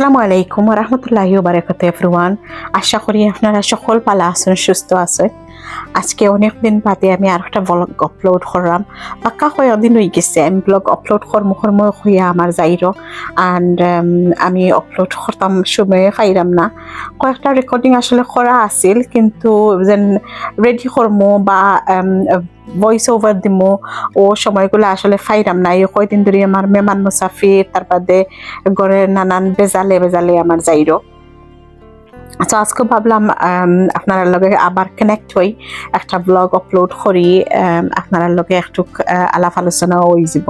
আসসালামু আলাইকুম রহমতুল্লাহি বারাকাত এভরিওয়ান। আশা করি আপনারা সকল পালা আছেন সুস্থ আছেন। আজকে অনেক দিন বাদে আমি আর একটা ব্লগ আপলোড করলাম পাক্কা কয়েকদিন হয়ে গেছে। আমি ব্লগ আপলোড কর্ম কর্ম হইয়া আমার যাইরো অ্যান্ড আমি আপলোড করতাম সময়ে পাইরাম না। কয়েকটা রেকর্ডিং আসলে করা আছিল, কিন্তু যেন রেডি করমো বা ভয়েস ওভার দিমো, ও সময়গুলো আসলে ফাইরাম না। এই কয়দিন ধরে আমার মেমান মুসাফির তার বাদে ঘরের নানান বেজালে বেজালে আমার যাইরো তো আজকে ভাবলাম আপনার লগে আবার কানেক্ট হই একটা ব্লগ আপলোড করি আপনার লগে একটু আলাপ আলোচনা হয়ে যাব।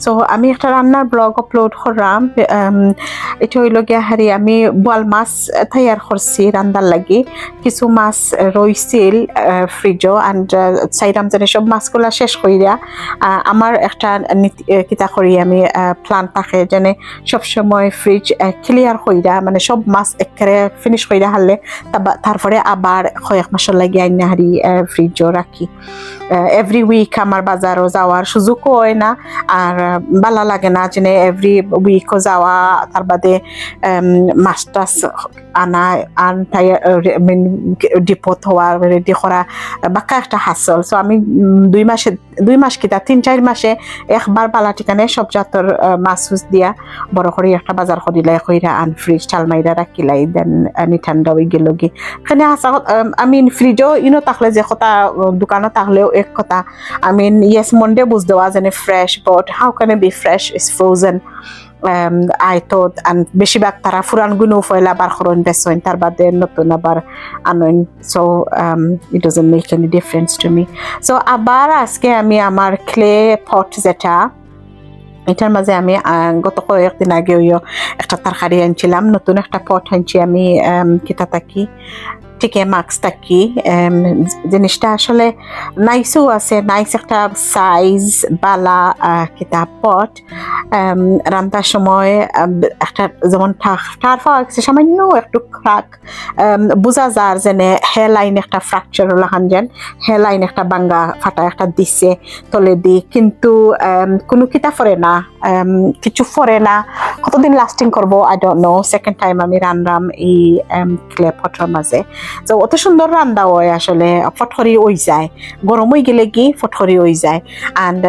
সো আমি একটা রান্নার ব্লগ আপলোড করলাম এটা হইল গিয়া হারি আমি বোয়াল মাছ তৈয়ার করছি রান্নার লাগি। কিছু মাছ রইছিল ফ্রিজও অ্যান্ড চাইরাম যেন সব মাছগুলা শেষ আহ, আমার একটা কিতা করি আমি প্ল্যান থাকে যেন সবসময় ফ্রিজ ক্লিয়ার কইরা মানে সব মাছ একেবারে ফিনিশ কইরা হারলে তাবা- তারপরে আবার কয়েক মাসের লাগি আইনা হারি ফ্রিজও রাখি এভরি উইক আমার বাজারও যাওয়ার সুযোগও হয় না আর ভালো লাগে না যেন এভরি উইকও যাওয়া তার বাদে মাছ টাছ আনা, আন তাই ডিপোত হওয়া রেডি করা বাক্কা একটা হাসল সো আমি দুই মাসে, দুই মাস কিতা তিন চার মাসে একবার বালা ঠিকানে সব জাতর মাছ দিয়া, বড় করে একটা বাজার করিলাই কইরা আন ফ্রিজ ঠালমাইরা রাখিলাই দেন আনি ঠান্ডা হয়ে গেল কি এখানে আসা আমি ফ্রিজও ইনো থাকলে যে কথা দোকানত থাকলেও এক কথা was the wasn't fresh, but how can it be fresh? It's frozen. Um, I thought, and বেশিরভাগ তারা ফুরান গুনো ফয়লা বার করুন বেসইন তার বাদে নতুন আবার আনইন so it doesn't make any difference to me so আবার আজকে আমি আমার ক্লে পট যেটা এটার মাঝে আমি গত কয়েকদিন আগে ওইও একটা তরকারি আনছিলাম। নতুন একটা পট আনছি আমি কিতা থাকি থাকি um, জিনিসটা আসলে নাইসও আছে নাইস একটা সাইজ বালা আহ, কিতা পট রান্নার সময় একটা যেমন টার পাওয়া গেছে সামান্য একটু ক্রাক বোঝা যার যেনে হে লাইন একটা ফ্র্যাকচার লাগান যেন হে লাইন একটা বাঙ্গা ফাটা একটা দিছে তলে দি কিন্তু কোনো কিতা ফরে না কিছু ফরে না। কতদিন লাস্টিং করব? I don't know second time আমি রান্নাম এই ক্লে পটর মাঝে। তো অত সুন্দর রান্দা হয় আসলে ফটকরি ওই যায়। গরম হয়ে গেলে কি ফটকরি হয়ে যায়। অ্যান্ড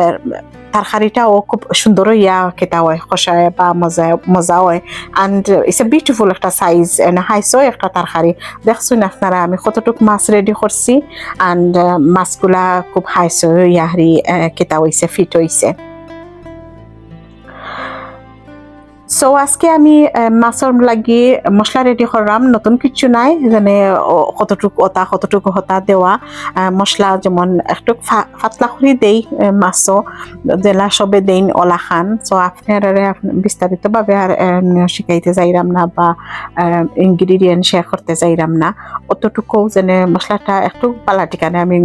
তরকারিটাও খুব সুন্দর ইয়া খেতে হয় কষায় বা মজা মজা হয়। অ্যান্ড ইটস এ বিউটিফুল একটা সাইজ এন্ড হাইসও একটা তরকারি দেখছুন আপনারা, আমি কতটুকু মাছ রেডি করছি অ্যান্ড মাছগুলা খুব হাইসও ইয়া হারি খেতে হয়েছে ফিট হয়েছে সো আজকে আমি মাছর লাগি মশলা রেডি করলাম নতুন কিছু নাই, যেনে কতটুকু ওটা কতটুকু হতা দেওয়া মশলা যেমন একটু ফা- পাতলা করে দেই মাছও জেলা সবে দেইন ওলা খান সো আপনারা বিস্তারিতভাবে আর শিখাইতে যাইরাম না বা ইনগ্রিডিয়েন্ট শেয়ার করতে যাইরাম না। অতটুকু যেন মশলাটা একটু বালাটিকানে আমি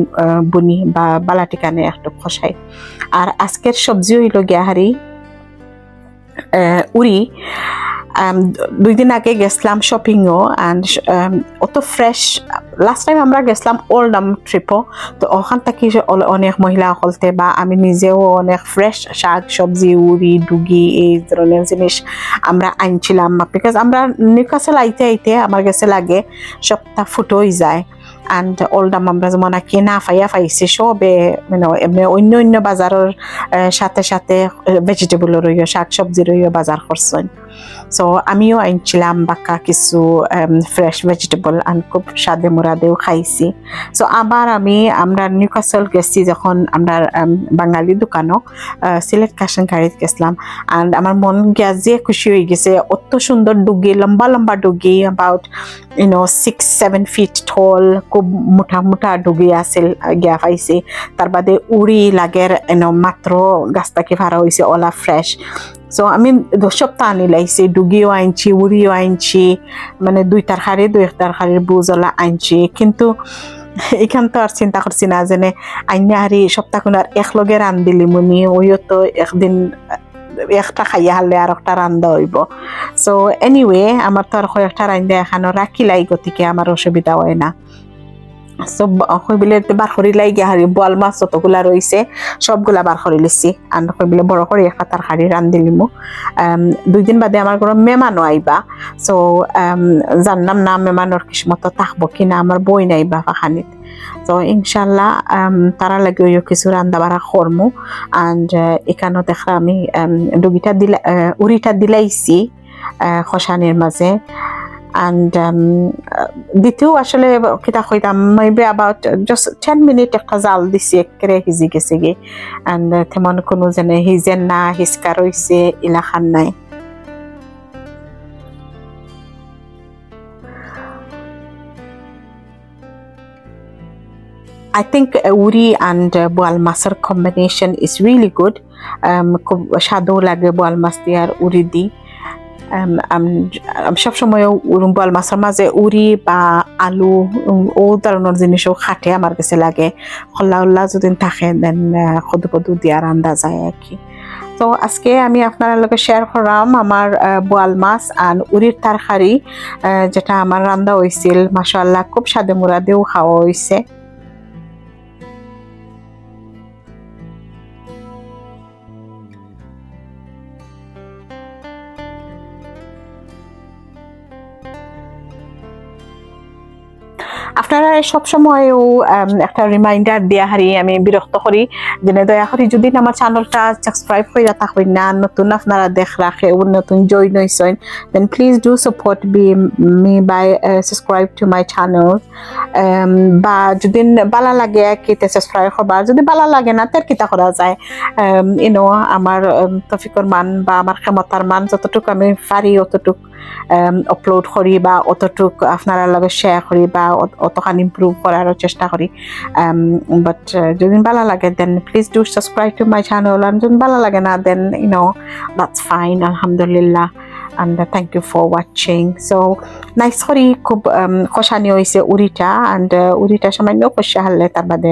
বুনি বা বালাটিকানে একটু খসাই আর আজকের সবজি হইল গিয়াহারি উড়ি দুই দিন আগে গেছিলাম শপিংও অ্যান্ড অত ফ্রেশ লাস্ট টাইম আমরা গেছিলাম ওল্ডাম ট্রিপও তো ওখান থেকে অনেক মহিলা হলতে বা আমি নিজেও অনেক ফ্রেশ শাক, সবজি উড়ি ডুগি, এই ধরনের জিনিস আমরা আনছিলাম। বিকজ আমরা নিউকাসেল আইতে আইতে আমার কাছে লাগে, সপ্তাহ ফুটোই যায়। অ্যান্ড ওল্ডাম আমরা যেমন কি না ফাইয়া পাইছি সবে মানে অন্য অন্য বাজারের সাথে সাথে ভেজিটেবলের রইও শাক সবজির রইও বাজার করছেন। সো আমিও আনছিলাম বাক্কা কিছু ফ্রেশ ভেজিটেবল আন খুব স্বাদে মুরাদেও খাইছি। সো আবার আমি, আমরা নিউকাসল গেছি যখন আমরা বাঙালি দোকানও সিলেট কাশন গাড়িতে গেছিলাম। অ্যান্ড আমার মন গিয়া খুশি হয়ে গেছে, অত সুন্দর ডুগি, লম্বা লম্বা ডুগি about you know six seven feet tall খুব মোটা মোটা ডুগি আছিল গিয়া পাইছি। তার বাদে উড়ি লাগের এনো মাত্র গাছ থেকে ভাড়া হয়েছে ওলা ফ্রেশ সো আমি সপ্তাহ আনি লাইছি ডুগিও আনছি, উড়িও আনছি মানে দুই তরকারি দুই তরকারির বুজলা আনছি। কিন্তু এখান তো আর চিন্তা করছি না, যেনে আইনা হারি সপ্তাহখন আর একলগে রান দিলি মনি, ওইও তো একদিন, একটা খাইয়া হারলে আর একটা রান্দা হইব। সো এনিওয়ে আমার তো আর কয়েকটা রান্দা এখানো রাখিলাই গতিকে আমার অসুবিধা হয় না। সব হইবিলে বার করি লাই গিয়া হারি বোয়াল মাছ যতগুলা রয়েছে সবগুলা বার করে লিছি। আর হইবিলে বড় করে একটা তরকারি রান্ধি লিমু দুই দিন বাদে আমার ঘরে মেমানো আইবা সো জানলাম না মেমানোর কিসমত থাকব কিনা আমার বই নাইবা ফাখানিত। তো ইনশাল্লাহ তারা লাগে কিছু রান্দা বাড়া করমু অ্যান্ড এখানেও দেখা আমি ডুগিটা দিলা উড়িটা দিলাইছি খসানির মাঝে um, দ্বিতীয় আসলে কিতা কইতাম maybe about just ten minute একটা জাল দিছি একেবারে হিজি গেছে গে অ্যান্ড তেমন কোনো যেনে হিজেন না হিসকা রইছে ইলাখান নাই uri and uh, boal masar combination is really good. Um, খুব স্বাদও লাগে বোয়াল মাছ দিয়ে আর উড়ি দি সবসময় বোয়াল মাছের মাঝে উড়ি বা আলু ও ধরনের জিনিসও খাটে আমার কাছে লাগে। খোল্লা উল্লা যদি থাকে দেন সদু পদু দিয়া রান্দা যায় আর কি। তো আজকে আমি আপনার লগে শেয়ার করলাম আমার বোয়াল মাছ আর উড়ির তরকারি যেটা আমার রান্দা হয়েছিল মাসাল্লাহ খুব স্বাদে মুরাদেও খাওয়া হয়েছে আপনারা সবসময়ও একটা রিমাইন্ডার দিয়া হারি, আমি বিরক্ত করি। যে দয়া করি যদি আমার চ্যানেলটা সাবস্ক্রাইব করে থাকবেন না, নতুন আপনারা দেখ রাখে নতুন জয়েন হয়েছেন then please do support be me by subscribe to my channel বা যদি বালা লাগে কেতে সাবস্ক্রাইব হবা যদি বালা লাগে না, তার কিতা করা যায়? ইনো আমার তফিকর মান বা আমার ক্ষমতার মান যতটুকু আমি পারি, অতটুকু আপলোড করি বা অতটুক আপনারা লগে শেয়ার করি বা অতখান ইম্প্রুভ করার চেষ্টা করি বাট যদি ভালো লাগে then please do subscribe to my channel আর যদি ভালো লাগে না then you know that's fine আলহামদুলিল্লাহ। Uh, thank you for watching. So nice করি খুব কষানি হয়েছে উড়িটা uh, উড়িটা সামান্য কষা হারলে তার বাদে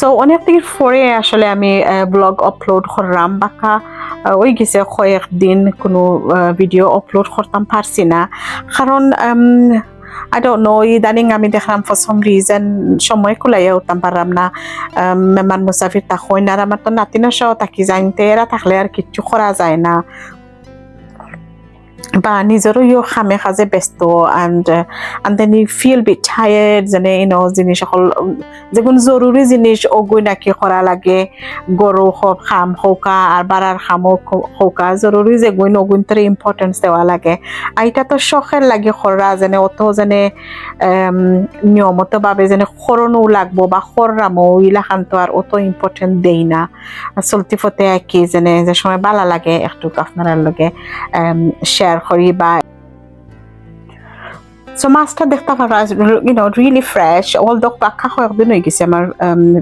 সো অনেক দিন পরে আসলে আমি ব্লগ আপলোড করলাম। বাকা ওই গেছে কয়েকদিন কোনো ভিডিও আপলোড করতাম, পারছি না। কারণ আই ডোন্ট নো ইদানিং আমি দেখলাম ফর সাম রিজন সময় কুলাইয়া উঠতাম, পারলাম না। মেহমান মুসাফির তাকই না, আর আমার তো নাতিনা সহ তাকি জানতে এরা থাকলে আর কিচ্ছু করা যায় না। বা নিজৰো ইও খামে খাজে ব্যস্ত and and then you feel be tired যেনে ইন জিনিস অকল যিকোনো জৰুৰী জিনিস অগুই নাকি কৰা লাগে গরু খাম সৌকা আর বাড়ার খামো সৌকা জরুরি যে গুণ অগুণ তরে ইম্পর্টেন্স দেওয়া লাগে। আইটা তো শখের লাগে খরা যেনে, অত যেনে নিয়মতভাবে যেনে খরণও লাগবো বা খররামো ইলাখান তো আর অত ইম্পর্টেন্ট দেই না। চলতি ফতে একই যেনে, যে সময় বালা লাগে একটু আপনার লগে শেয়ার করি সো মাছটা দেখতে পারা you know really fresh all দক পাখা কয়েকদিন হয়ে গেছে আমার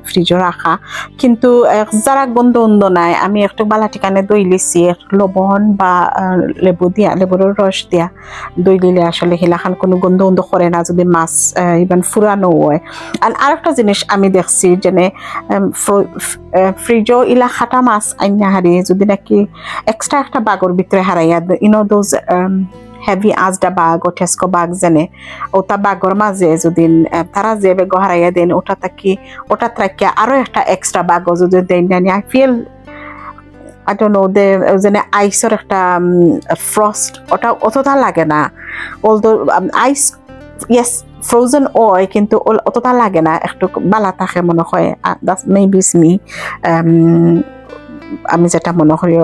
ফ্রিজে রাখা। কিন্তু যারা গন্ধ গন্ধ নাই, আমি একটু বালা ঠিকানে দই লিছি লবণ বা লেবু দিয়া, লেবুর রস দিয়া দই লিলে আসলে হিলাখান কোনো গন্ধ গন্ধ করে না যদি মাছ ইভেন ফুরানো হয়। আর আরেকটা জিনিস আমি দেখছি, যেনে ফ্রিজও ইলা খাটা মাছ আইনা হারি যদি নাকি এক্সট্রা একটা বাগর ভিতরে হারাইয়া ইনো দোজ হেভি আজডা বাঘ ও ঠেস্কো বাঘ জেনে ওটা বাঘর মাঝে যদি তারা যে বেগ হারাইয়া দেন ওটা থাকি ওটা থাকি আরও একটা এক্সট্রা বাঘ যদি দেন জানি I feel I don't know they যেনে আইসের একটা ফ্রস্ট ওটা অতটা লাগে না অলদো আইস ইয়েস ফ্রোজেন ওয় কিন্তু অতটা লাগে না একটু বালা থাকে মনে হয় দ্যাটস মেবিস মি আমি যেটা মনে করি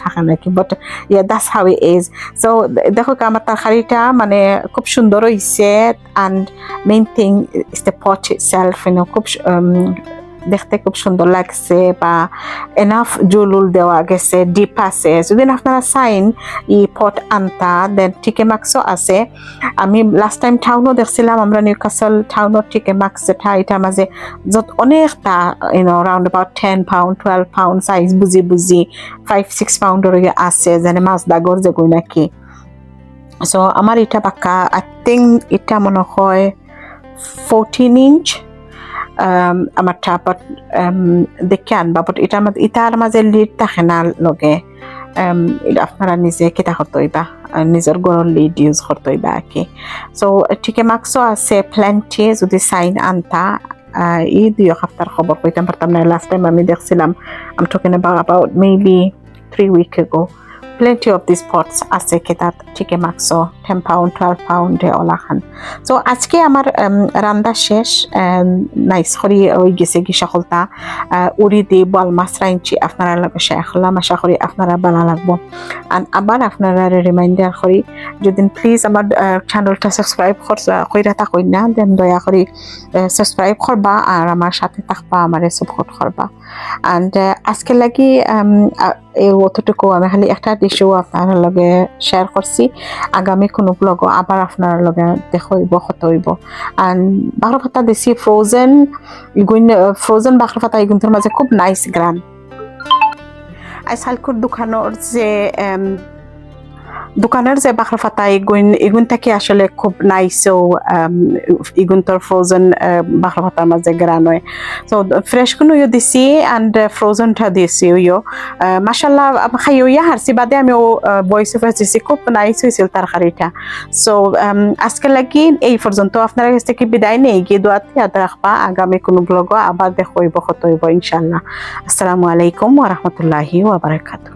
থাকে নাকি but yeah that's how is so দেখো আমার তরকারিটা মানে খুব সুন্দর হয়েছে and main thing is the pot self you know খুব দেখতে খুব সুন্দর লাগছে বা এনাফ জুলুল দেওয়া গেছে ডিপ আছে। যদি আপনারা চাইন ই পট আনতা দেন টিকে মাক্সও আছে। আমি লাস্ট টাইম টাউনও দেখছিলাম, আমরা নিউ কাসল টাউনত টিকে মাক্স যেটা এটার মাঝে যত অনেকটা you know round about ten pound twelve pound size বুঝি বুঝি ফাইভ সিক্স পাউন্ডের আছে, যেন মাছ দাগর যে গই নাকি। সো আমার এটা বাক্কা আই থিঙ্ক এটা মনে হয় ফোরটিন ইঞ্চ আমার টাপত দেখে আনবা বাট এটার মাঝে ইটার মাঝে লিড থাকে না লগে। আপনারা নিজে কেটা আহ, নিজের গড়ের লিড ইউজ আর কি সো ঠিকে মার্কসও আছে প্ল্যান্টি যদি সাইন আনতা এই দুই সপ্তাহের খবর কইতাম পারতাম না লাস্ট টাইম আমি দেখছিলাম talking about about maybe three week ago plenty of these pots আছে কেতাত ঠিকে মার্কসও টেন পাউন্ড টুয়েলভ পাউন্ডে ওলাখান সো আজকে আমার রান্না শেষ নাইস করি ওই গেছে কি সকলটা উড়ি দিয়ে বল মাছ রাইনছি আপনারা লগে শেয়ার করলাম আশা করি আপনারা ভালো লাগবো। আর আবার আপনারা রিমাইন্ডার করি, যদি প্লিজ আমার চ্যানেলটা সাবস্ক্রাইব কইরা থাকুন না দেন দয়া করে সাবস্ক্রাইব করবা, আর আমার সাথে থাকবা, আমার সাপোর্ট করবা। অ্যান্ড আজকে লাগি এই অতটুকু আমি খালি একটা ডিশও আপনার লগে শেয়ার করছি। আগামী কোনো ব্লগ আবার আপনার লগে দেখইব কত অ্যান্ড বাঘর পাতা দিছি ফ্রোজেন ইগুন ফ্রোজেন বাঘর পাতা ইগুনটার মাঝে খুব নাইস গ্রান। আই সালকুর দোকানের যে দোকানের যে বাখরা ফাতা ইগুন ইগুনটা কি আসলে খুব নাইসও ইগুনটার ফ্রোজেন বাখরা ফাতার মাঝে গ্রান হয়। তো ফ্রেশ ইয়ে দিছি অ্যান্ড ফ্রোজেনটা দিছি ইয়ো মাসাল্লাহ খাইও, ইয়া হারছি বাদে আমি ও অফ দিছি, খুব নাইস হয়েছিল তরকারিটা। সো আজকে লাগি এই পর্যন্ত। আপনার কাছ থেকে বিদায় নেই, গিয়ে দোয়াতে ইয়াদ রাখবা। আগামী কোনো ব্লগ আবার দেখো হইব কত হইব ইনশাল্লাহ আসসালামু আলাইকুম ওরহমতুল্লাহি ওবরাকাতুহ